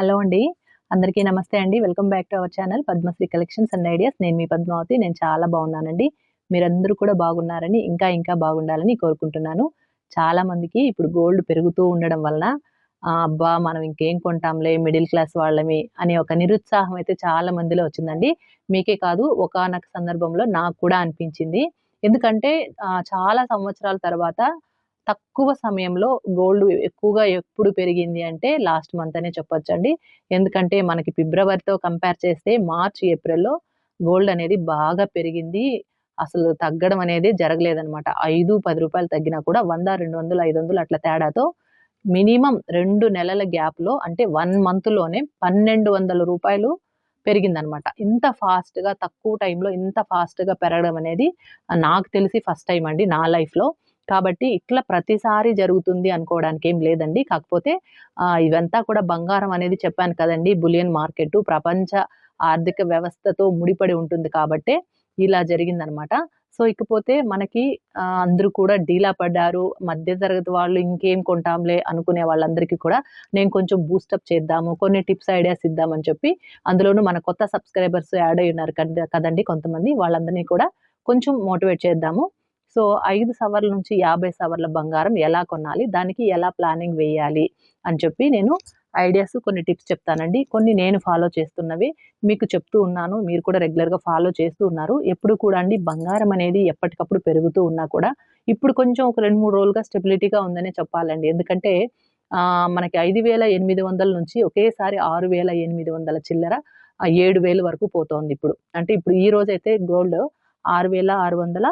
Hello అండి. అందరికీ నమస్తే అండి. Welcome back to our channel Padmasri collections and ideas. నేను మీ పద్మావతి. నేను చాలా బాగున్నానండి. మీరందరూ కూడా బాగున్నారని ఇంకా ఇంకా బాగుండాలని కోరుకుంటున్నాను. చాలా మందికి ఇప్పుడు గోల్డ్ పెరుగుతూ ఉండడం వలన అబ్బా మనం ఇంకేం కొంటాంలే మిడిల్ క్లాస్ వాళ్ళమి అనే ఒక నిరుత్సాహం అయితే చాలా మందిలో వచ్చిందండి. మీకే కాదు ఒకానొక సందర్భంలో నాకు కూడా అనిపించింది. ఎందుకంటే చాలా సంవత్సరాల తర్వాత తక్కువ సమయంలో గోల్డ్ ఎక్కువగా ఎప్పుడు పెరిగింది అంటే లాస్ట్ మంత్ అనే చెప్పొచ్చండి. ఎందుకంటే మనకి ఫిబ్రవరితో కంపేర్ చేస్తే మార్చ్ ఏప్రిల్లో గోల్డ్ అనేది బాగా పెరిగింది. అసలు తగ్గడం అనేది జరగలేదనమాట ఐదు పది రూపాయలు తగ్గినా కూడా వంద రెండు వందలు ఐదు వందలు అట్లా తేడాతో మినిమం రెండు నెలల గ్యాప్లో అంటే వన్ మంత్లోనే పన్నెండు వందల రూపాయలు పెరిగిందనమాట ఇంత ఫాస్ట్గా తక్కువ టైంలో ఇంత ఫాస్ట్గా పెరగడం అనేది నాకు తెలిసి ఫస్ట్ టైం అండి నా లైఫ్లో కాబట్టి ఇట్లా ప్రతిసారి జరుగుతుంది అనుకోవడానికి ఏం లేదండి. కాకపోతే ఇవంతా కూడా బంగారం అనేది చెప్పాను కదండి. బులియన్ మార్కెట్ ప్రపంచ ఆర్థిక వ్యవస్థతో ముడిపడి ఉంటుంది కాబట్టే ఇలా జరిగిందనమాట. సో ఇకపోతే మనకి అందరూ కూడా డీలా పడ్డారు. మధ్య తరగతి వాళ్ళు ఇంకేం కొంటాంలే అనుకునే వాళ్ళందరికీ కూడా నేను కొంచెం బూస్టప్ చేద్దాము కొన్ని టిప్స్ ఐడియాస్ ఇద్దామని చెప్పి అందులోనూ మన కొత్త సబ్స్క్రైబర్స్ యాడ్ అయి ఉన్నారు కద- కదండి కొంతమంది. వాళ్ళందరినీ కూడా కొంచెం మోటివేట్ చేద్దాము. సో ఐదు సవర్ల నుంచి యాభై సవర్ల బంగారం ఎలా కొనాలి? దానికి ఎలా ప్లానింగ్ వేయాలి? అని చెప్పి నేను ఐడియాస్ కొన్ని టిప్స్ చెప్తానండి. కొన్ని నేను ఫాలో చేస్తున్నవి మీకు చెప్తూ ఉన్నాను. మీరు కూడా రెగ్యులర్గా ఫాలో చేస్తూ ఉన్నారు. ఎప్పుడు కూడా అండి బంగారం అనేది ఎప్పటికప్పుడు పెరుగుతూ ఉన్నా కూడా ఇప్పుడు కొంచెం ఒక రెండు మూడు రోజులుగా స్టెబిలిటీగా ఉందనే చెప్పాలండి. ఎందుకంటే మనకి ఐదు వేల ఎనిమిది వందల నుంచి ఒకేసారి ఆరు వేల ఎనిమిది వందల చిల్లర ఏడు వేలు వరకు పోతోంది ఇప్పుడు. అంటే ఇప్పుడు ఈ రోజు అయితే గోల్డ్ ఆరు వేల ఆరు వందల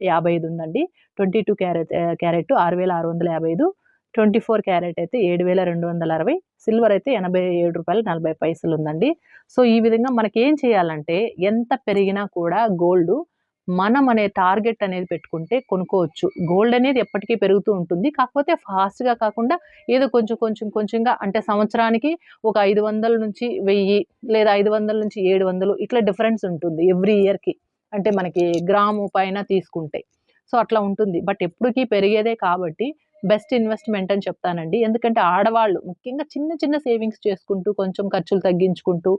యాభై ఐదు ఉందండి. ట్వంటీ టూ క్యారెట్ క్యారెట్ ఆరు వేల ఆరు వందల యాభై ఐదు. ట్వంటీ ఫోర్ క్యారెట్ అయితే ఏడు వేల రెండు వందల అరవై. సిల్వర్ అయితే ఎనభై ఏడు రూపాయలు నలభై పైసలు ఉందండి. సో ఈ విధంగా మనకి ఏం చేయాలంటే ఎంత పెరిగినా కూడా గోల్డ్ మనం అనే టార్గెట్ అనేది పెట్టుకుంటే కొనుక్కోవచ్చు. గోల్డ్ అనేది ఎప్పటికీ పెరుగుతూ ఉంటుంది. కాకపోతే ఫాస్ట్గా కాకుండా ఏదో కొంచెం కొంచెం కొంచెంగా అంటే సంవత్సరానికి ఒక ఐదు వందల నుంచి వెయ్యి లేదా ఐదు వందల నుంచి ఏడు వందలు ఇట్లా డిఫరెన్స్ ఉంటుంది ఎవ్రీ ఇయర్కి. అంటే మనకి గ్రాము పైన తీసుకుంటే. సో అట్లా ఉంటుంది. బట్ ఎప్పటికీ పెరిగేదే కాబట్టి బెస్ట్ ఇన్వెస్ట్మెంట్ అని చెప్తానండి. ఎందుకంటే ఆడవాళ్ళు ముఖ్యంగా చిన్న చిన్న సేవింగ్స్ చేసుకుంటూ కొంచెం ఖర్చులు తగ్గించుకుంటూ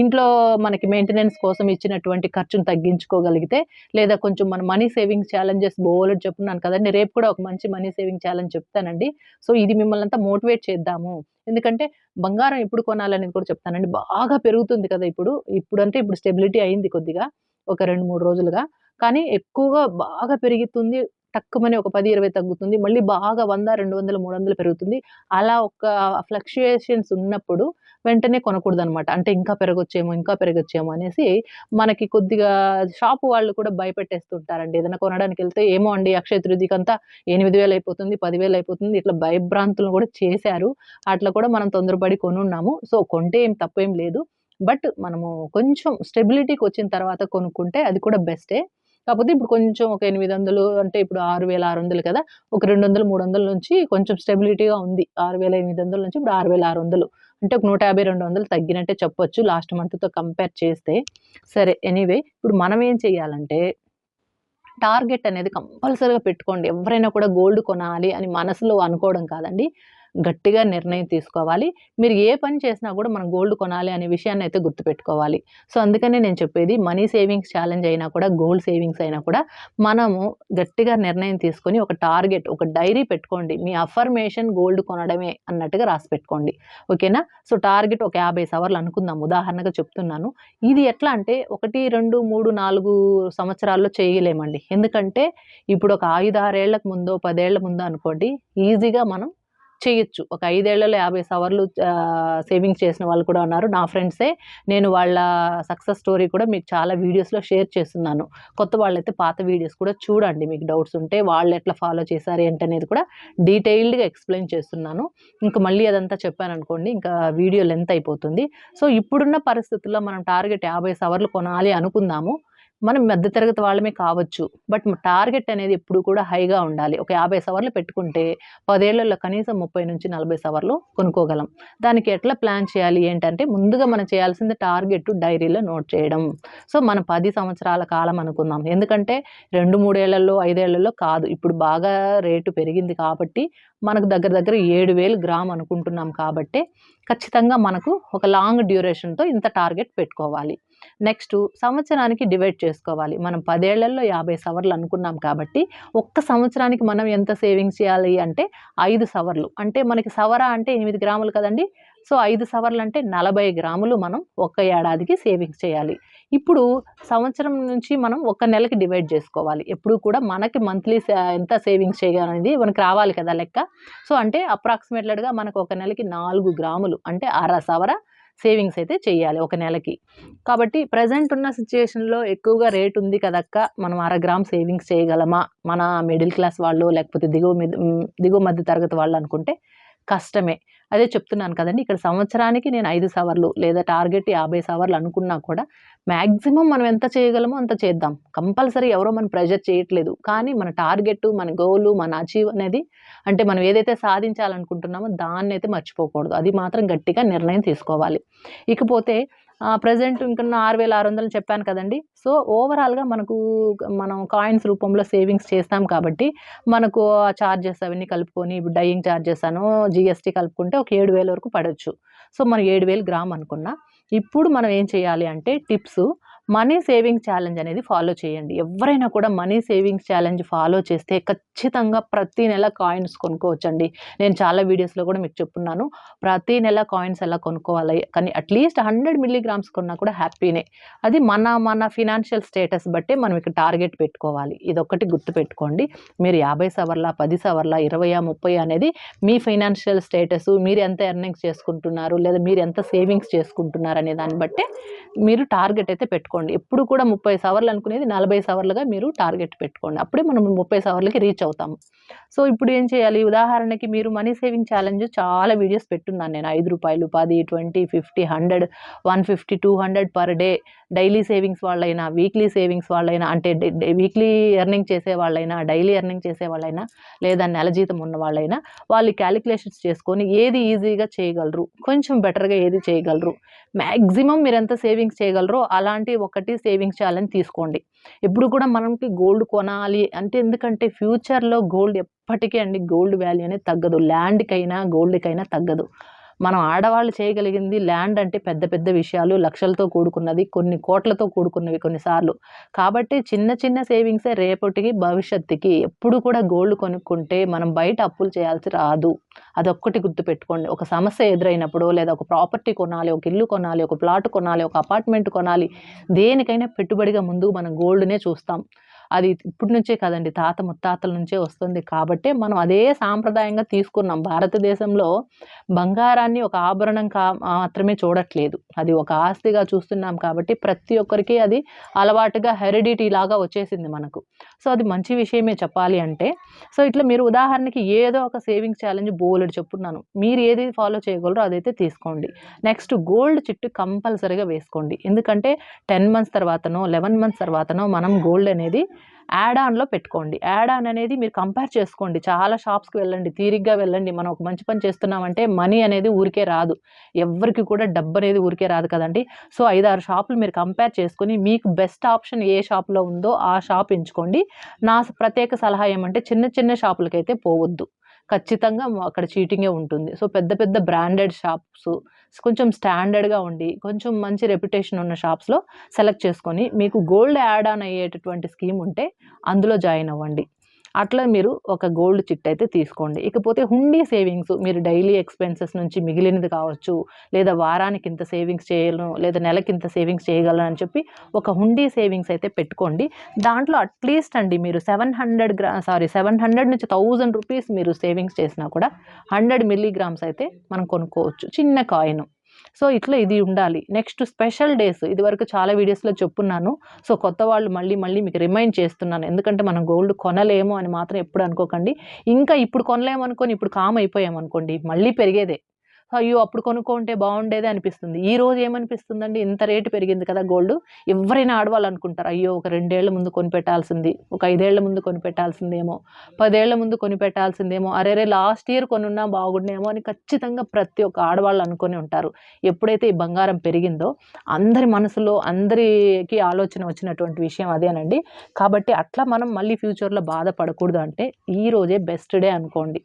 ఇంట్లో మనకి మెయింటెనెన్స్ కోసం ఇచ్చినటువంటి ఖర్చును తగ్గించుకోగలిగితే లేదా కొంచెం మన మనీ సేవింగ్ ఛాలెంజెస్ బోలెట్ చెప్తున్నాను కదండి రేపు కూడా ఒక మంచి మనీ సేవింగ్ ఛాలెంజ్ చెప్తానండి. సో ఇది మిమ్మల్ని అంతా మోటివేట్ చేద్దాము. ఎందుకంటే బంగారం ఎప్పుడు కొనాలనేది కూడా చెప్తానండి. బాగా పెరుగుతుంది కదా ఇప్పుడు. ఇప్పుడు అంటే ఇప్పుడు స్టెబిలిటీ అయింది కొద్దిగా. ఒక రెండు మూడు రోజులుగా. కానీ ఎక్కువగా బాగా పెరుగుతుంది. టక్కుమని ఒక పది ఇరవై తగ్గుతుంది. మళ్ళీ బాగా వంద రెండు వందలు మూడు వందలు పెరుగుతుంది. అలా ఒక ఫ్లక్చుయేషన్స్ ఉన్నప్పుడు వెంటనే కొనకూడదు అనమాట అంటే ఇంకా పెరగొచ్చేమో ఇంకా పెరగొచ్చేమో అనేసి మనకి కొద్దిగా షాపు వాళ్ళు కూడా భయపెట్టేస్తుంటారండి. ఏదైనా కొనడానికి వెళ్తే ఏమో అండి అక్షయ తృతీయకి అంతా ఎనిమిది వేలు అయిపోతుంది పదివేలు అయిపోతుంది. ఇట్లా భయభ్రాంతులు కూడా చేశారు. అట్లా కూడా మనం తొందరపడి కొనున్నాము. సో కొంటే ఏం తప్పేం లేదు. బట్ మనము కొంచెం స్టెబిలిటీకి వచ్చిన తర్వాత కొనుక్కుంటే అది కూడా బెస్టే. కాకపోతే ఇప్పుడు కొంచెం ఒక ఎనిమిది వందలు అంటే ఇప్పుడు ఆరు వేల ఆరు వందలు కదా ఒక రెండు వందలు మూడు వందల నుంచి కొంచెం స్టెబిలిటీగా ఉంది. ఆరు వేల ఎనిమిది వందల నుంచి ఇప్పుడు ఆరు వేల ఆరు వందలు. అంటే ఒక నూట యాభై రెండు వందలు తగ్గినట్టే చెప్పొచ్చు లాస్ట్ మంత్తో కంపేర్ చేస్తే. సరే ఎనీవే ఇప్పుడు మనం ఏం చేయాలంటే టార్గెట్ అనేది కంపల్సరీగా పెట్టుకోండి. ఎవరైనా కూడా గోల్డ్ కొనాలి అని మనసులో అనుకోవడం కాదండి. గట్టిగా నిర్ణయం తీసుకోవాలి. మీరు ఏ పని చేసినా కూడా మనం గోల్డ్ కొనాలి అనే విషయాన్ని అయితే గుర్తుపెట్టుకోవాలి. సో అందుకనే నేను చెప్పేది మనీ సేవింగ్స్ ఛాలెంజ్ అయినా కూడా గోల్డ్ సేవింగ్స్ అయినా కూడా మనము గట్టిగా నిర్ణయం తీసుకొని ఒక టార్గెట్ ఒక డైరీ పెట్టుకోండి. మీ అఫర్మేషన్ గోల్డ్ కొనడమే అన్నట్టుగా రాసి పెట్టుకోండి. ఓకేనా? సో టార్గెట్ ఒక యాభై సవర్లు అనుకుందాం ఉదాహరణగా చెప్తున్నాను. ఇది ఎట్లా అంటే ఒకటి రెండు మూడు నాలుగు సంవత్సరాల్లో చేయలేమండి. ఎందుకంటే ఇప్పుడు ఒక ఐదు ఆరేళ్ళకు ముందో పదేళ్ళ ముందో అనుకోండి ఈజీగా మనం చేయొచ్చు. ఒక ఐదేళ్ళలో యాభై సవర్లు సేవింగ్స్ చేసిన వాళ్ళు కూడా ఉన్నారు. నా ఫ్రెండ్సే. నేను వాళ్ళ సక్సెస్ స్టోరీ కూడా మీకు చాలా వీడియోస్లో షేర్ చేస్తున్నాను. కొత్త వాళ్ళైతే పాత వీడియోస్ కూడా చూడండి. మీకు డౌట్స్ ఉంటే వాళ్ళు ఎట్లా ఫాలో చేశారు ఏంటనేది కూడా డీటెయిల్డ్గా ఎక్స్ప్లెయిన్ చేస్తున్నాను. ఇంకా మళ్ళీ అదంతా చెప్పాను అనుకోండి ఇంకా వీడియో లెంత్ అయిపోతుంది. సో ఇప్పుడున్న పరిస్థితుల్లో మనం టార్గెట్ యాభై సవర్లు కొనాలి అనుకుందాము. మనం మధ్యతరగతి వాళ్ళమే కావచ్చు. బట్ టార్గెట్ అనేది ఎప్పుడు కూడా హైగా ఉండాలి. ఒక యాభై సవర్లు పెట్టుకుంటే పదేళ్ళలో కనీసం ముప్పై నుంచి నలభై సవర్లు కొనుక్కోగలం. దానికి ఎట్లా ప్లాన్ చేయాలి? ఏంటంటే ముందుగా మనం చేయాల్సింది టార్గెట్ డైరీలో నోట్ చేయడం. సో మనం పది సంవత్సరాల కాలం అనుకుందాం. ఎందుకంటే రెండు మూడేళ్ళలో ఐదేళ్ళలో కాదు. ఇప్పుడు బాగా రేటు పెరిగింది కాబట్టి మనకు దగ్గర దగ్గర ఏడు వేలు గ్రామ్ అనుకుంటున్నాం కాబట్టి ఖచ్చితంగా మనకు ఒక లాంగ్ డ్యూరేషన్తో ఇంత టార్గెట్ పెట్టుకోవాలి. నెక్స్ట్ సంవత్సరానికి డివైడ్ చేసుకోవాలి. మనం పదేళ్ళలో యాభై సవర్లు అనుకున్నాం కాబట్టి ఒక్క సంవత్సరానికి మనం ఎంత సేవింగ్స్ చేయాలి అంటే ఐదు సవర్లు. అంటే మనకి సవర అంటే ఎనిమిది గ్రాములు కదండి. సో ఐదు సవర్లు అంటే నలభై గ్రాములు మనం ఒక్క ఏడాదికి సేవింగ్స్ చేయాలి. ఇప్పుడు సంవత్సరం నుంచి మనం ఒక నెలకి డివైడ్ చేసుకోవాలి. ఎప్పుడు కూడా మనకి మంత్లీ ఎంత సేవింగ్స్ చేయాలనేది మనకి రావాలి కదా లెక్క. సో అంటే అప్రాక్సిమేట్లెడ్గా మనకు ఒక నెలకి నాలుగు గ్రాములు అంటే అర సవర సేవింగ్స్ అయితే చేయాలి ఒక నెలకి. కాబట్టి ప్రజెంట్ ఉన్న సిచ్యుయేషన్లో ఎక్కువగా రేట్ ఉంది కదక్క మనం అర గ్రామ్ సేవింగ్స్ చేయగలమా? మన మిడిల్ క్లాస్ వాళ్ళు లేకపోతే దిగువ దిగువ మధ్య తరగతి వాళ్ళు అనుకుంటే కష్టమే. అదే చెప్తున్నాను కదండి ఇక్కడ సంవత్సరానికి నేను ఐదు సవర్లు లేదా టార్గెట్ యాభై సవర్లు అనుకున్నా కూడా మ్యాక్సిమం మనం ఎంత చేయగలమో అంత చేద్దాం. కంపల్సరీ ఎవరో మనం ప్రెషర్ చేయట్లేదు. కానీ మన టార్గెట్ మన గోలు మన అచీవ్ అనేది అంటే మనం ఏదైతే సాధించాలనుకుంటున్నామో దాన్ని అయితే మర్చిపోకూడదు. అది మాత్రం గట్టిగా నిర్ణయం తీసుకోవాలి. ఇకపోతే ప్రజెంట్ ఇంకా ఆరు వేల ఆరు వందలు చెప్పాను కదండి. సో ఓవరాల్గా మనకు మనం కాయిన్స్ రూపంలో సేవింగ్స్ చేస్తాం కాబట్టి మనకు ఆ ఛార్జెస్ అవన్నీ కలుపుకొని ఇప్పుడు డయింగ్ ఛార్జెస్ అను జిఎస్టీ కలుపుకుంటే ఒక ఏడు వేల వరకు పడవచ్చు సో మనం ఏడు వేలు గ్రామ్ అనుకున్నా. ఇప్పుడు మనం ఏం చేయాలి అంటే టిప్స్ మనీ సేవింగ్ ఛాలెంజ్ అనేది ఫాలో చేయండి. ఎవరైనా కూడా మనీ సేవింగ్స్ ఛాలెంజ్ ఫాలో చేస్తే ఖచ్చితంగా ప్రతి నెల కాయిన్స్ కొనుక్కోవచ్చండి. నేను చాలా వీడియోస్లో కూడా మీకు చెప్పున్నాను ప్రతి నెల కాయిన్స్ ఎలా కొనుక్కోవాలి? కానీ అట్లీస్ట్ హండ్రెడ్ మిల్లీగ్రామ్స్ కొన్నా కూడా హ్యాపీనే. అది మన మన ఫినాన్షియల్ స్టేటస్ బట్టే మనం ఇక్కడ టార్గెట్ పెట్టుకోవాలి. ఇది గుర్తు పెట్టుకోండి. మీరు యాభై సవర్ల పది సవర్ల ఇరవై ముప్పై అనేది మీ ఫైనాన్షియల్ స్టేటస్ మీరు ఎంత ఎర్నింగ్స్ చేసుకుంటున్నారు లేదా మీరు ఎంత సేవింగ్స్ చేసుకుంటున్నారు అనే దాన్ని బట్టే మీరు టార్గెట్ అయితే పెట్టుకోండి. పెట్టుకోండి. ఎప్పుడు కూడా ముప్పై సవర్లు అనుకునేది నలభై సవర్లుగా మీరు టార్గెట్ పెట్టుకోండి. అప్పుడే మనం ముప్పై సవర్లకి రీచ్ అవుతాము. సో ఇప్పుడు ఏం చేయాలి? ఉదాహరణకి మీరు మనీ సేవింగ్ ఛాలెంజ్ చాలా వీడియోస్ పెట్టున్నాను నేను. ఐదు రూపాయలు పది twenty fifty hundred one fifty two hundred per day daily savings వాళ్ళైనా వీక్లీ సేవింగ్స్ వాళ్ళైనా అంటే వీక్లీ ఎర్నింగ్ చేసే వాళ్ళైనా డైలీ ఎర్నింగ్ చేసే వాళ్ళైనా లేదా నెల జీతం ఉన్న వాళ్ళైనా వాళ్ళు క్యాలిక్యులేషన్స్ చేసుకొని ఏది ఈజీగా చేయగలరు? కొంచెం బెటర్గా ఏది చేయగలరు? మ్యాక్సిమం మీరు ఎంత సేవింగ్స్ చేయగలరో అలాంటి ఒకటి సేవింగ్స్ చేయాలని తీసుకోండి. ఎప్పుడు కూడా మనకి గోల్డ్ కొనాలి అంటే ఎందుకంటే ఫ్యూచర్లో గోల్డ్ ఎప్పటికీ అండి గోల్డ్ వాల్యూ అనేది తగ్గదు. ల్యాండ్కైనా గోల్డ్కైనా తగ్గదు. మనం ఆడవాళ్ళు చేయగలిగింది ల్యాండ్ అంటే పెద్ద పెద్ద విషయాలు లక్షలతో కూడుకున్నది కొన్ని కోట్లతో కూడుకున్నవి కొన్నిసార్లు. కాబట్టి చిన్న చిన్న సేవింగ్సే రేపటికి భవిష్యత్తుకి ఎప్పుడు కూడా గోల్డ్ కొనుక్కుంటే మనం బయట అప్పులు చేయాల్సి రాదు. అదొక్కటి గుర్తుపెట్టుకోండి. ఒక సమస్య ఎదురైనప్పుడు లేదా ఒక ప్రాపర్టీ కొనాలి ఒక ఇల్లు కొనాలి ఒక ప్లాట్ కొనాలి ఒక అపార్ట్మెంట్ కొనాలి దేనికైనా పెట్టుబడిగా ముందు మనం గోల్డ్నే చూస్తాం. అది ఇప్పటి నుంచే కదండి. తాత ముత్తాతల నుంచే వస్తుంది. కాబట్టి మనం అదే సాంప్రదాయంగా తీసుకున్నాం. భారతదేశంలో బంగారాన్ని ఒక ఆభరణం కా మాత్రమే చూడట్లేదు. అది ఒక ఆస్తిగా చూస్తున్నాం కాబట్టి ప్రతి ఒక్కరికి అది అలవాటుగా హెరిడిటీ లాగా వచ్చేసింది మనకు. సో అది మంచి విషయమే చెప్పాలి అంటే. సో ఇట్లా మీరు ఉదాహరణకి ఏదో ఒక సేవింగ్ ఛాలెంజ్ బోలెడు చెప్పున్నాను. మీరు ఏది ఫాలో చేయగలరో అదైతే తీసుకోండి. నెక్స్ట్ గోల్డ్ చిట్టు కంపల్సరీగా వేసుకోండి. ఎందుకంటే టెన్ మంత్స్ తర్వాతనో లెవెన్ మంత్స్ తర్వాతనో మనం గోల్డ్ అనేది యాడ్ ఆన్లో పెట్టుకోండి. యాడ్ ఆన్ అనేది మీరు కంపేర్ చేసుకోండి. చాలా షాప్స్కి వెళ్ళండి. తీరిగ్గా వెళ్ళండి. మనం ఒక మంచి పని చేస్తున్నామంటే మనీ అనేది ఊరికే రాదు. ఎవరికి కూడా డబ్బు అనేది ఊరికే రాదు కదండి. సో ఐదారు షాపులు మీరు కంపేర్ చేసుకుని మీకు బెస్ట్ ఆప్షన్ ఏ షాప్లో ఉందో ఆ షాప్ ఎంచుకోండి. నా ప్రత్యేక సలహా ఏమంటే చిన్న చిన్న షాపులకైతే పోవద్దు. ఖచ్చితంగా అక్కడ చీటింగే ఉంటుంది. సో పెద్ద పెద్ద బ్రాండెడ్ షాప్స్ కొంచెం స్టాండర్డ్గా ఉండి కొంచెం మంచి రెప్యుటేషన్ ఉన్న షాప్స్లో సెలెక్ట్ చేసుకొని మీకు గోల్డ్ యాడ్ ఆన్ అయ్యేటటువంటి స్కీమ్ ఉంటే అందులో జాయిన్ అవ్వండి. అట్లా మీరు ఒక గోల్డ్ చిట్ అయితే తీసుకోండి. ఇకపోతే హుండీ సేవింగ్స్ మీరు డైలీ ఎక్స్పెన్సెస్ నుంచి మిగిలినది కావచ్చు లేదా వారానికి ఇంత సేవింగ్స్ చేయగలను లేదా నెలకి ఇంత సేవింగ్స్ చేయగలను అని చెప్పి ఒక హుండీ సేవింగ్స్ అయితే పెట్టుకోండి. దాంట్లో అట్లీస్ట్ అండి మీరు seven hundred gram sorry seven hundred నుంచి థౌజండ్ రూపీస్ మీరు సేవింగ్స్ చేసినా కూడా హండ్రెడ్ మిల్లీగ్రామ్స్ అయితే మనం కొనుక్కోవచ్చు. చిన్న కాయిన్. సో ఇట్లా ఇది ఉండాలి. నెక్స్ట్ స్పెషల్ డేస్ ఇది వరకు చాలా వీడియోస్లో చెప్పున్నాను. సో కొత్త వాళ్ళు మళ్ళీ మళ్ళీ మీకు రిమైండ్ చేస్తున్నాను. ఎందుకంటే మనం గోల్డ్ కొనలేము అని మాత్రం ఎప్పుడు అనుకోకండి. ఇంకా ఇప్పుడు కొనలేము అనుకొని ఇప్పుడు కామ్ అయిపోయాం అనుకోండి మళ్ళీ పెరిగేదే. అయ్యో అప్పుడు కొనుక్కుంటే బాగుండేది అనిపిస్తుంది. ఈ రోజు ఏమనిపిస్తుందండి? ఇంత రేటు పెరిగింది కదా గోల్డ్. ఎవరైనా ఆడవాళ్ళు అయ్యో ఒక రెండేళ్ళ ముందు కొనిపెట్టాల్సింది ఒక ఐదేళ్ళ ముందు కొనిపెట్టాల్సిందేమో పదేళ్ళ ముందు కొనిపెట్టాల్సిందేమో అరే రే లాస్ట్ ఇయర్ కొనున్నా బాగుండేమో అని ఖచ్చితంగా ప్రతి ఒక్క ఆడవాళ్ళు అనుకొని ఉంటారు. ఎప్పుడైతే ఈ బంగారం పెరిగిందో అందరి మనసులో అందరికీ ఆలోచన వచ్చినటువంటి విషయం అదేనండి. కాబట్టి అట్లా మనం మళ్ళీ ఫ్యూచర్లో బాధపడకూడదు అంటే ఈ రోజే బెస్ట్ డే అనుకోండి.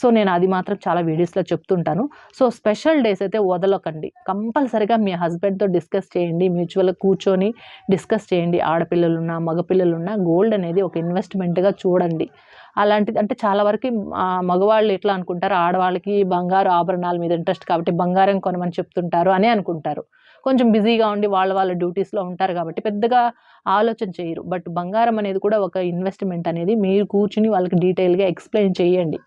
సో నేను అది మాత్రం చాలా వీడియోస్లో చెప్తుంటాను. సో స్పెషల్ డేస్ అయితే వదలకండి. కంపల్సరిగా మీ హస్బెండ్తో డిస్కస్ చేయండి. మ్యూచువల్గా కూర్చొని డిస్కస్ చేయండి. ఆడపిల్లలున్నా మగపిల్లలున్నా గోల్డ్ అనేది ఒక ఇన్వెస్ట్మెంట్గా చూడండి. అలాంటిది అంటే చాలా వరకు మగవాళ్ళు ఎట్లా అనుకుంటారు? ఆడవాళ్ళకి బంగారు ఆభరణాల మీద ఇంట్రెస్ట్ కాబట్టి బంగారం కొనమని చెప్తుంటారు అని అనుకుంటారు. కొంచెం బిజీగా ఉండి వాళ్ళ వాళ్ళ డ్యూటీస్లో ఉంటారు కాబట్టి పెద్దగా ఆలోచన చేయరు. బట్ బంగారం అనేది కూడా ఒక ఇన్వెస్ట్మెంట్ అనేది మీరు కూర్చుని వాళ్ళకి డీటెయిల్గా ఎక్స్ప్లెయిన్ చేయండి.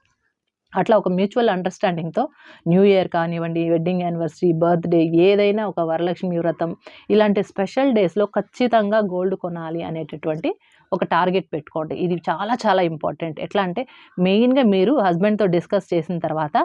అట్లా ఒక మ్యూచువల్ అండర్స్టాండింగ్తో న్యూ ఇయర్ కానివ్వండి వెడ్డింగ్ యానివర్సరీ బర్త్డే ఏదైనా ఒక వరలక్ష్మి వ్రతం ఇలాంటి స్పెషల్ డేస్లో ఖచ్చితంగా గోల్డ్ కొనాలి అనేటటువంటి ఒక టార్గెట్ పెట్టుకోండి. ఇది చాలా చాలా ఇంపార్టెంట్. ఎట్లా అంటే మెయిన్గా మీరు హస్బెండ్తో డిస్కస్ చేసిన తర్వాత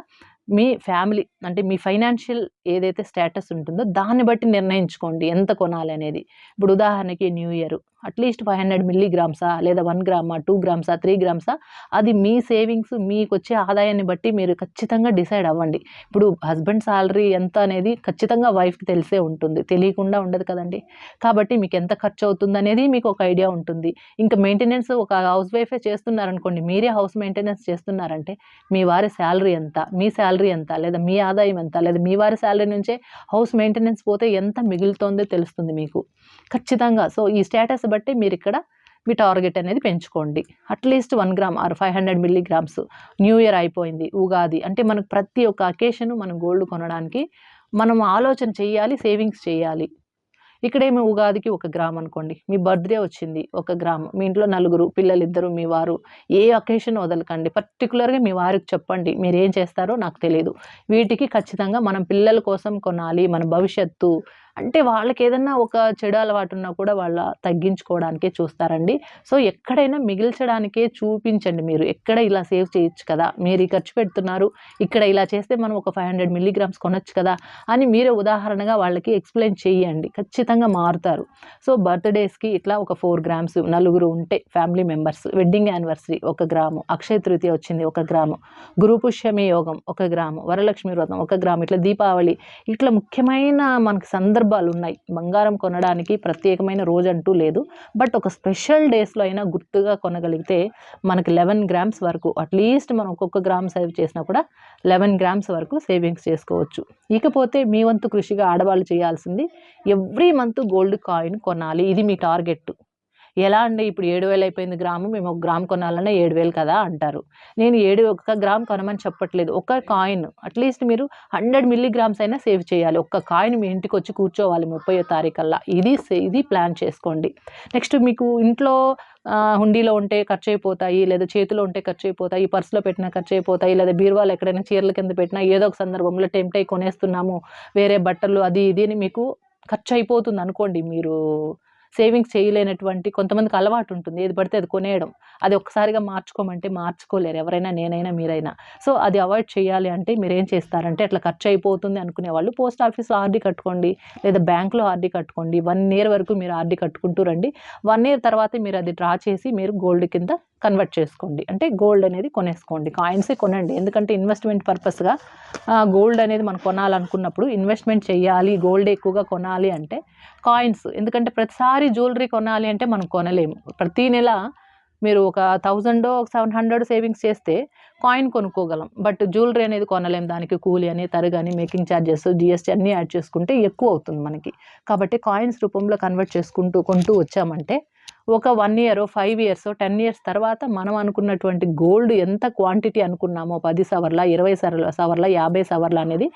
మీ ఫ్యామిలీ అంటే మీ ఫైనాన్షియల్ ఏదైతే స్టేటస్ ఉంటుందో దాన్ని బట్టి నిర్ణయించుకోండి ఎంత కొనాలి అనేది. ఇప్పుడు ఉదాహరణకి new year. At least five hundred మిల్లీగ్రామ్సా లేదా వన్ గ్రామా టూ గ్రామ్సా త్రీ గ్రామ్సా అది మీ సేవింగ్స్ మీకు వచ్చే ఆదాయాన్ని బట్టి మీరు ఖచ్చితంగా డిసైడ్ అవ్వండి. ఇప్పుడు హస్బెండ్ సాలరీ ఎంత అనేది ఖచ్చితంగా వైఫ్కి తెలిసే ఉంటుంది. తెలియకుండా ఉండదు కదండి. కాబట్టి మీకు ఎంత ఖర్చు అవుతుంది అనేది మీకు ఒక ఐడియా ఉంటుంది. ఇంకా మెయింటెనెన్స్ ఒక హౌస్ వైఫే చేస్తున్నారనుకోండి మీరే హౌస్ మెయింటెనెన్స్ చేస్తున్నారంటే మీ వారి శాలరీ ఎంత మీ శాలరీ ఎంత లేదా మీ ఆదాయం ఎంత లేదా మీ వారి శాలరీ నుంచే హౌస్ మెయింటెనెన్స్ పోతే ఎంత మిగులుతోందో తెలుస్తుంది మీకు. ఖచ్చితంగా. సో ఈ స్టేటస్ బట్టి మీరు ఇక్కడ మీ టార్గెట్ అనేది పెంచుకోండి. At least one gram or five hundred milligrams new year అయిపోయింది ఉగాది. అంటే మనకు ప్రతి ఒక్క అకేషన్ మనం గోల్డ్ కొనడానికి మనం ఆలోచన చేయాలి సేవింగ్స్ చేయాలి. ఇక్కడేమి ఉగాదికి ఒక గ్రామ్ అనుకోండి. మీ బర్త్డే వచ్చింది ఒక గ్రామ్. మీ ఇంట్లో నలుగురు పిల్లలు ఇద్దరు మీ వారు ఏ అకేషన్ వదలకండి. పర్టికులర్గా మీ వారికి చెప్పండి మీరు ఏం చేస్తారో నాకు తెలియదు వీటికి ఖచ్చితంగా మనం పిల్లల కోసం కొనాలి మన భవిష్యత్తు అంటే వాళ్ళకి ఏదన్నా ఒక చెడు అలవాటు ఉన్నా కూడా వాళ్ళ తగ్గించుకోవడానికే చూస్తారండి. సో ఎక్కడైనా మిగిల్చడానికే చూపించండి మీరు. ఎక్కడ ఇలా సేవ్ చేయొచ్చు కదా? మీరు ఈ ఖర్చు పెడుతున్నారు. ఇక్కడ ఇలా చేస్తే మనం ఒక ఫైవ్ హండ్రెడ్ మిల్లీగ్రామ్స్ కొనొచ్చు కదా? అని మీరే ఉదాహరణగా వాళ్ళకి ఎక్స్ప్లెయిన్ చేయండి ఖచ్చితంగా మారుతారు. సో బర్త్డేస్కి ఇట్లా ఒక ఫోర్ గ్రామ్స్ నలుగురు ఉంటే ఫ్యామిలీ మెంబర్స్ వెడ్డింగ్ యానివర్సరీ ఒక గ్రాము అక్షయ తృతీయ వచ్చింది ఒక గ్రాము గురుపుష్యమి యోగం ఒక గ్రాము వరలక్ష్మి వ్రతం ఒక గ్రాము ఇట్లా దీపావళి ఇట్లా ముఖ్యమైన మనకు సందర్భాలు ఉన్నాయి బంగారం కొనడానికి ప్రత్యేకమైన రోజు అంటూ లేదు. బట్ ఒక స్పెషల్ డేస్లో అయినా గుర్తుగా కొనగలిగితే మనకి లెవెన్ గ్రామ్స్ వరకు అట్లీస్ట్ మనం ఒక్కొక్క గ్రామ్ సేవ్ చేసినా కూడా లెవెన్ గ్రామ్స్ వరకు సేవింగ్స్ చేసుకోవచ్చు. ఇకపోతే మీ వంతు కృషిగా ఆడవాళ్ళు చేయాల్సింది ఎవ్రీ మంత్ గోల్డ్ కాయిన్ కొనాలి. ఇది మీ టార్గెట్ ఎలా అండి ఇప్పుడు ఏడు వేలు అయిపోయింది గ్రాము మేము ఒక గ్రామ్ కొనాలన్నా ఏడు వేలు కదా అంటారు. నేను ఏడు ఒక్క గ్రామ్ కొనమని చెప్పట్లేదు. ఒక్క కాయిన్ అట్లీస్ట్ మీరు హండ్రెడ్ మిల్లీగ్రామ్స్ అయినా సేవ్ చేయాలి. ఒక్క కాయిన్ మీ ఇంటికి వచ్చి కూర్చోవాలి ముప్పై తారీఖల్లా. ఇది సే- ఇది ప్లాన్ చేసుకోండి. నెక్స్ట్ మీకు ఇంట్లో హుండీలో ఉంటే ఖర్చు అయిపోతాయి లేదా చేతిలో ఉంటే ఖర్చు అయిపోతాయి పర్సులో పెట్టినా ఖర్చు అయిపోతాయి లేదా బీరువాలు ఎక్కడైనా చీరల కింద పెట్టినా ఏదో ఒక సందర్భంలో టెంప్ట్ అయి కొనేస్తున్నాము వేరే బట్టలు అది ఇది అని మీకు ఖర్చు అయిపోతుంది అనుకోండి మీరు. సేవింగ్స్ చేయలేనటువంటి కొంతమందికి అలవాటు ఉంటుంది. ఏది పడితే అది కొనేయడం. అది ఒక్కసారిగా మార్చుకోమంటే మార్చుకోలేరు. ఎవరైనా నేనైనా మీరైనా. సో అది అవాయిడ్ చేయాలి అంటే మీరు ఏం చేస్తారంటే అట్లా ఖర్చు అయిపోతుంది అనుకునే వాళ్ళు పోస్ట్ ఆఫీస్లో ఆర్డీ కట్టుకోండి లేదా బ్యాంక్లో ఆర్డీ కట్టుకోండి. వన్ ఇయర్ వరకు మీరు ఆర్డీ కట్టుకుంటూ రండి. వన్ ఇయర్ తర్వాత మీరు అది డ్రా చేసి మీరు గోల్డ్ కింద కన్వర్ట్ చేసుకోండి. అంటే గోల్డ్ అనేది కొనేసుకోండి. కాయిన్సే కొనండి. ఎందుకంటే ఇన్వెస్ట్మెంట్ పర్పస్గా గోల్డ్ అనేది మనం కొనాలనుకున్నప్పుడు ఇన్వెస్ట్మెంట్ చేయాలి గోల్డ్ ఎక్కువగా కొనాలి అంటే కాయిన్స్. ఎందుకంటే ప్రతిసారి జ్యువెలరీ కొనాలి అంటే మనం కొనలేము. ప్రతీ నెల మీరు ఒక థౌజండ్ ఒక సెవెన్ హండ్రెడ్ సేవింగ్స్ చేస్తే కాయిన్ కొనుక్కోగలం. బట్ జ్యువెలరీ అనేది కొనలేం దానికి కూలి అని తరగని మేకింగ్ ఛార్జెస్ జిఎస్టీ అన్నీ యాడ్ చేసుకుంటే ఎక్కువ అవుతుంది మనకి. కాబట్టి కాయిన్స్ రూపంలో కన్వర్ట్ చేసుకుంటూ కొంటూ వచ్చామంటే ఒక one year five years ten years తర్వాత మనం అనుకున్నటువంటి గోల్డ్ ఎంత క్వాంటిటీ అనుకున్నామో పది సవర్ల ఇరవై సవర్ల సవర్ల యాభై సవర్ల అనేది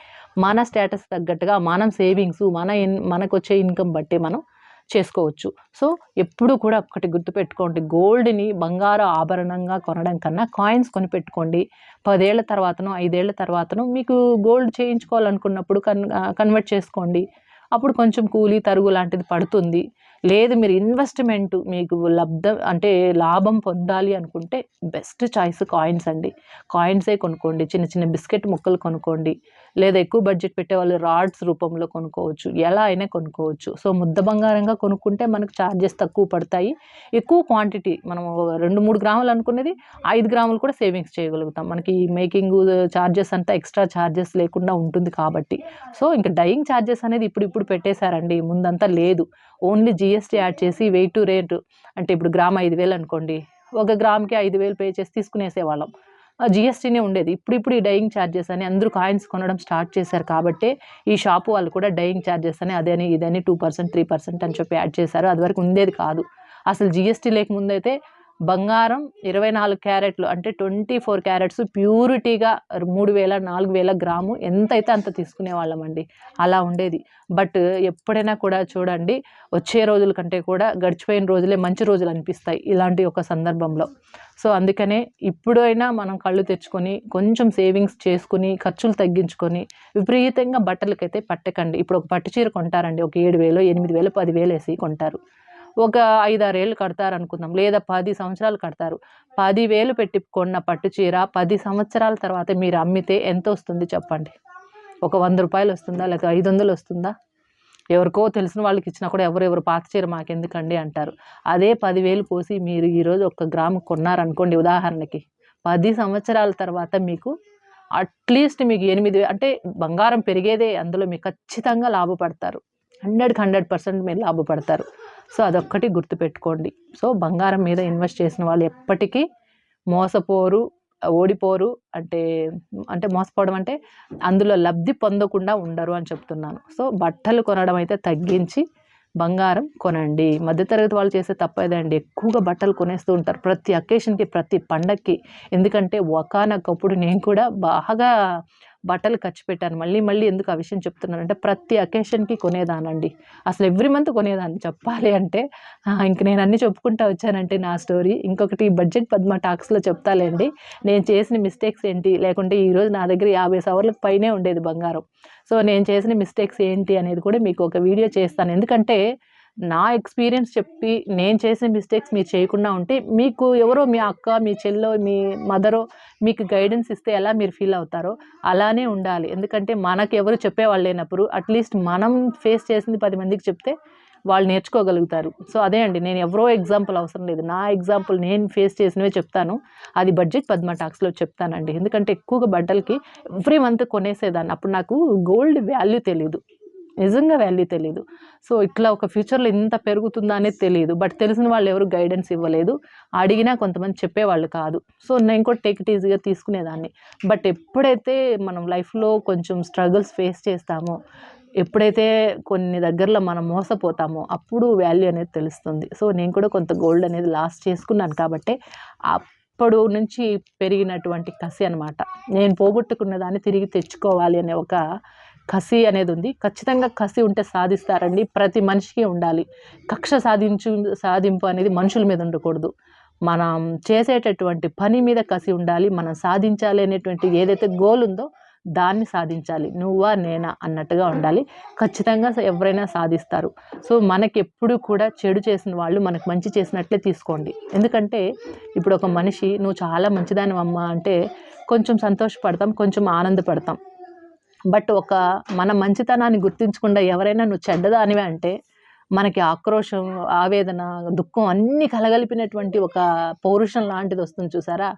మన స్టేటస్ తగ్గట్టుగా మనం సేవింగ్స్ మన ఇన్ మనకు వచ్చే ఇన్కమ్ బట్టి మనం చేసుకోవచ్చు. సో ఎప్పుడు కూడా ఒకటి గుర్తుపెట్టుకోండి గోల్డ్ని బంగారు ఆభరణంగా కొనడం కన్నా కాయిన్స్ కొని పెట్టుకోండి పదేళ్ళ తర్వాతనో ఐదేళ్ళ తర్వాతనో మీకు గోల్డ్ చేయించుకోవాలనుకున్నప్పుడు కన్ కన్వర్ట్ చేసుకోండి. అప్పుడు కొంచెం కూలీ తరుగు లాంటిది పడుతుంది. లేదు మీరు ఇన్వెస్ట్మెంట్ మీకు లబ్ధ అంటే లాభం పొందాలి అనుకుంటే బెస్ట్ చాయిస్ కాయిన్స్ అండి. కాయిన్సే కొనుక్కోండి చిన్న చిన్న బిస్కెట్ ముక్కలు కొనుక్కోండి. లేదా ఎక్కువ బడ్జెట్ పెట్టే వాళ్ళు రాడ్స్ రూపంలో కొనుక్కోవచ్చు. ఎలా అయినా కొనుక్కోవచ్చు. సో ముద్ద బంగారంగా కొనుక్కుంటే మనకు ఛార్జెస్ తక్కువ పడతాయి. ఎక్కువ క్వాంటిటీ మనం రెండు మూడు గ్రాములు అనుకునేది ఐదు గ్రాములు కూడా సేవింగ్స్ చేయగలుగుతాం. మనకి మేకింగ్ ఛార్జెస్ అంతా ఎక్స్ట్రా ఛార్జెస్ లేకుండా ఉంటుంది కాబట్టి. సో ఇంకా డైయింగ్ ఛార్జెస్ అనేది ఇప్పుడు ఇప్పుడు పెట్టేశారండి. ముందంతా లేదు. ఓన్లీ జిఎస్టీ యాడ్ చేసి వెయిట్ టు రేట్ అంటే ఇప్పుడు గ్రామ్ ఐదు వేలు అనుకోండి. ఒక గ్రామ్కి ఐదు వేలు పే చేసి తీసుకునేసేవాళ్ళం. జిఎస్టీనే ఉండేది. ఇప్పుడు ఇప్పుడు ఈ డైయింగ్ ఛార్జెస్ అని అందరూ కాయిన్స్ కొనడం స్టార్ట్ చేశారు కాబట్టి ఈ షాపు వాళ్ళు కూడా డైయింగ్ ఛార్జెస్ అని అదని ఇదని టూ పర్సెంట్ త్రీ పర్సెంట్ అని చెప్పి యాడ్ చేశారు. అది వరకు ఉండేది కాదు. అసలు జిఎస్టీ లేకముందైతే బంగారం ఇరవై నాలుగు క్యారెట్లు అంటే ట్వంటీ ఫోర్ క్యారెట్స్ ప్యూరిటీగా మూడు వేల నాలుగు వేల గ్రాము ఎంతైతే అంత తీసుకునే వాళ్ళమండి అలా ఉండేది. బట్ ఎప్పుడైనా కూడా చూడండి వచ్చే రోజుల కంటే కూడా గడిచిపోయిన రోజులే మంచి రోజులు అనిపిస్తాయి ఇలాంటి ఒక సందర్భంలో. సో అందుకనే ఇప్పుడైనా మనం కళ్ళు తెచ్చుకొని కొంచెం సేవింగ్స్ చేసుకుని ఖర్చులు తగ్గించుకొని విపరీతంగా బట్టలకైతే పట్టకండి. ఇప్పుడు ఒక పట్టు చీర కొంటారండి ఒక ఏడు వేలు ఎనిమిది వేలు పది వేలు వేసి కొంటారు. ఒక ఐదారేళ్ళు కడతారు అనుకుందాం లేదా పది సంవత్సరాలు కడతారు. పదివేలు పెట్టి కొన్న పట్టు చీర పది సంవత్సరాల తర్వాత మీరు అమ్మితే ఎంత వస్తుంది చెప్పండి? ఒక వంద రూపాయలు వస్తుందా? లేక ఐదు వందలు వస్తుందా? ఎవరికో తెలిసిన వాళ్ళకి ఇచ్చినా కూడా ఎవరెవరు పాత చీర మాకెందుకండి అంటారు. అదే పదివేలు పోసి మీరు ఈరోజు ఒక గ్రాము కొన్నారనుకోండి ఉదాహరణకి. పది సంవత్సరాల తర్వాత మీకు అట్లీస్ట్ మీకు ఎనిమిది అంటే బంగారం పెరిగేదే అందులో మీకు ఖచ్చితంగా లాభపడతారు. హండ్రెడ్కి హండ్రెడ్ పర్సెంట్ మీరు లాభపడతారు. సో అదొక్కటి గుర్తుపెట్టుకోండి. సో బంగారం మీద ఇన్వెస్ట్ చేసిన వాళ్ళు ఎప్పటికీ మోసపోరు ఓడిపోరు అంటే అంటే మోసపోవడం అంటే అందులో లబ్ధి పొందకుండా ఉండరు అని చెప్తున్నాను. సో బట్టలు కొనడం అయితే తగ్గించి బంగారం కొనండి. మధ్యతరగతి వాళ్ళు చేసే తప్పేదండి ఎక్కువగా బట్టలు కొనేస్తూ ఉంటారు. ప్రతి అకేషన్కి ప్రతి పండక్కి. ఎందుకంటే ఒకనొకప్పుడు నేను కూడా బాగా బట్టలు ఖర్చు పెట్టాను. మళ్ళీ మళ్ళీ ఎందుకు ఆ విషయం చెప్తున్నాను అంటే ప్రతి అకేషన్కి కొనేదానండి. అసలు ఎవ్రీ మంత్ కొనేదాన్ని. చెప్పాలి అంటే ఇంక నేను అన్నీ చెప్పుకుంటా వచ్చానంటే నా స్టోరీ. ఇంకొకటి బడ్జెట్ పద్మ టాక్స్లో చెప్తాలేండి. నేను చేసిన మిస్టేక్స్ ఏంటి? లేకుంటే ఈరోజు నా దగ్గర యాభై సవర్లకు పైనే ఉండేది బంగారం. సో నేను చేసిన మిస్టేక్స్ ఏంటి అనేది కూడా మీకు ఒక వీడియో చేస్తాను. ఎందుకంటే నా ఎక్స్పీరియన్స్ చెప్పి నేను చేసిన మిస్టేక్స్ మీరు చేయకుండా ఉంటే మీకు ఎవరో మీ అక్క మీ చెల్లో మీ మదరో మీకు గైడెన్స్ ఇస్తే ఎలా మీరు ఫీల్ అవుతారో అలానే ఉండాలి. ఎందుకంటే మనకు ఎవరు చెప్పేవాళ్ళు లేనప్పుడు అట్లీస్ట్ మనం ఫేస్ చేసింది పది మందికి చెప్తే వాళ్ళు నేర్చుకోగలుగుతారు. సో అదే అండి. నేను ఎవరో ఎగ్జాంపుల్ అవసరం లేదు. నా ఎగ్జాంపుల్ నేను ఫేస్ చేసినవే చెప్తాను. అది బడ్జెట్ పద్మ టాక్స్లో చెప్తానండి. ఎందుకంటే ఎక్కువగా బట్టలకి ఎవ్రీ మంత్ కొనేసేదాన్ని. అప్పుడు నాకు గోల్డ్ వాల్యూ తెలియదు నిజంగా వాల్యూ తెలియదు సో ఇట్లా ఒక ఫ్యూచర్లో ఇంత పెరుగుతుందా అనేది తెలియదు బట్ తెలిసిన వాళ్ళు ఎవరు గైడెన్స్ ఇవ్వలేదు. అడిగినా కొంతమంది చెప్పేవాళ్ళు కాదు. సో నేను కూడా టేక్ ఇట్ ఈజీగా తీసుకునేదాన్ని. బట్ ఎప్పుడైతే మనం లైఫ్లో కొంచెం స్ట్రగుల్స్ ఫేస్ చేస్తామో ఎప్పుడైతే కొన్ని దగ్గరలో మనం మోసపోతామో అప్పుడు వాల్యూ అనేది తెలుస్తుంది. సో నేను కూడా కొంత గోల్డ్ అనేది లాస్ చేసుకున్నాను కాబట్టి అప్పుడు నుంచి పెరిగినటువంటి కసి అనమాట నేను పోగొట్టుకున్న దాన్ని తిరిగి తెచ్చుకోవాలి అనే ఒక కసి అనేది ఉంది. ఖచ్చితంగా కసి ఉంటే సాధిస్తారండి. ప్రతి మనిషికి ఉండాలి. కక్ష సాధించు సాధింపు అనేది మనుషుల మీద ఉండకూడదు. మనం చేసేటటువంటి పని మీద కసి ఉండాలి. మనం సాధించాలి అనేటువంటి ఏదైతే గోల్ ఉందో దాన్ని సాధించాలి. నువ్వా నేనా అన్నట్టుగా ఉండాలి. ఖచ్చితంగా ఎవరైనా సాధిస్తారు. సో మనకి ఎప్పుడు కూడా చెడు చేసిన వాళ్ళు మనకు మంచి చేసినట్లే తీసుకోండి. ఎందుకంటే ఇప్పుడు ఒక మనిషి నువ్వు చాలా మంచిదాని అమ్మ అంటే కొంచెం సంతోషపడతాం కొంచెం ఆనందపడతాం. బట్ ఒక మన మంచితనాన్ని గుర్తించకుండా ఎవరైనా నువ్వు చెడ్డదానివే అంటే మనకి ఆక్రోషం ఆవేదన దుఃఖం అన్నీ కలగలిపినటువంటి ఒక పౌరుషం లాంటిది వస్తుంది చూసారా?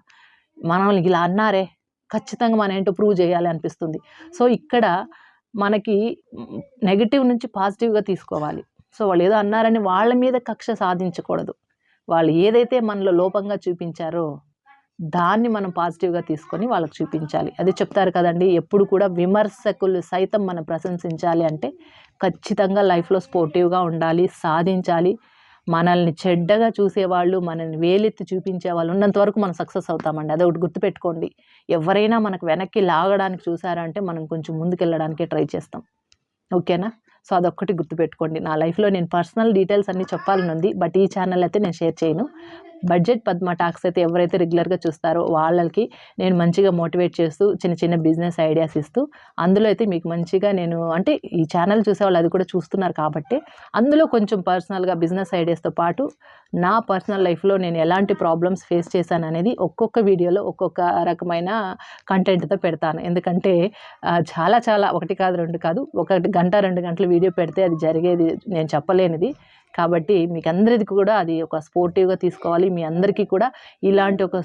మనల్ని ఇలా అన్నారే ఖచ్చితంగా మన ఏంటో ప్రూవ్ చేయాలి అనిపిస్తుంది. సో ఇక్కడ మనకి నెగిటివ్ నుంచి పాజిటివ్గా తీసుకోవాలి. సో వాళ్ళు ఏదో అన్నారని వాళ్ళ మీద కక్ష సాధించకూడదు. వాళ్ళు ఏదైతే మనలో లోపంగా చూపించారో దాన్ని మనం పాజిటివ్గా తీసుకొని వాళ్ళకి చూపించాలి. అది చెప్తారు కదండి ఎప్పుడు కూడా విమర్శకులు సైతం మనం ప్రశంసించాలి అంటే ఖచ్చితంగా లైఫ్లో స్పోర్టివ్గా ఉండాలి సాధించాలి. మనల్ని చెడ్డగా చూసేవాళ్ళు మనల్ని వేలెత్తి చూపించే వాళ్ళు ఉన్నంత వరకు మనం సక్సెస్ అవుతామండి. అదొకటి గుర్తుపెట్టుకోండి. ఎవరైనా మనకు వెనక్కి లాగడానికి చూసారంటే మనం కొంచెం ముందుకెళ్ళడానికే ట్రై చేస్తాం. ఓకేనా? సో అదొక్కటి గుర్తుపెట్టుకోండి. నా లైఫ్లో నేను పర్సనల్ డీటెయిల్స్ అన్నీ చెప్పాలని ఉంది బట్ ఈ ఛానల్ అయితే నేను షేర్ చేయను. బడ్జెట్ పద్మ టాక్స్ అయితే ఎవరైతే రెగ్యులర్గా చూస్తారో వాళ్ళకి నేను మంచిగా మోటివేట్ చేస్తూ చిన్న చిన్న బిజినెస్ ఐడియాస్ ఇస్తూ అందులో అయితే మీకు మంచిగా నేను అంటే ఈ ఛానల్ చూసే వాళ్ళు అది కూడా చూస్తున్నారు కాబట్టి అందులో కొంచెం పర్సనల్గా బిజినెస్ ఐడియాస్తో పాటు నా పర్సనల్ లైఫ్లో నేను ఎలాంటి ప్రాబ్లమ్స్ ఫేస్ చేశాను అనేది ఒక్కొక్క వీడియోలో ఒక్కొక్క రకమైన కంటెంట్తో పెడతాను. ఎందుకంటే చాలా చాలా ఒకటి కాదు రెండు కాదు ఒక గంట రెండు గంటల వీడియో పెడితే అది జరిగేది నేను చెప్పలేనిది. కాబట్టి మీకు అందరిది కూడా అది ఒక స్పోర్టివ్గా తీసుకోవాలి. మీ అందరికీ కూడా ఇలాంటి ఒక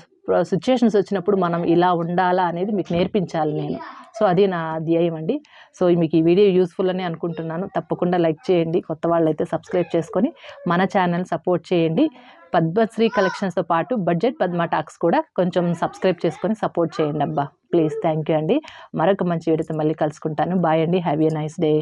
సిచ్యుయేషన్స్ వచ్చినప్పుడు మనం ఇలా ఉండాలా అనేది మీకు నేర్పించాలి నేను. సో అది నా ధ్యేయం అండి. సో మీకు ఈ వీడియో యూస్ఫుల్ అని అనుకుంటున్నాను. తప్పకుండా లైక్ చేయండి. కొత్త వాళ్ళు అయితే సబ్స్క్రైబ్ చేసుకొని మన ఛానల్ సపోర్ట్ చేయండి. పద్మశ్రీ కలెక్షన్స్తో పాటు బడ్జెట్ పద్మ టాక్స్ కూడా కొంచెం సబ్స్క్రైబ్ చేసుకొని సపోర్ట్ చేయండి అబ్బా. ప్లీజ్ థ్యాంక్ యూ అండి. మరొక మంచి వీడియోతో మళ్ళీ కలుసుకుంటాను. బాయ్ అండి. Have a nice day.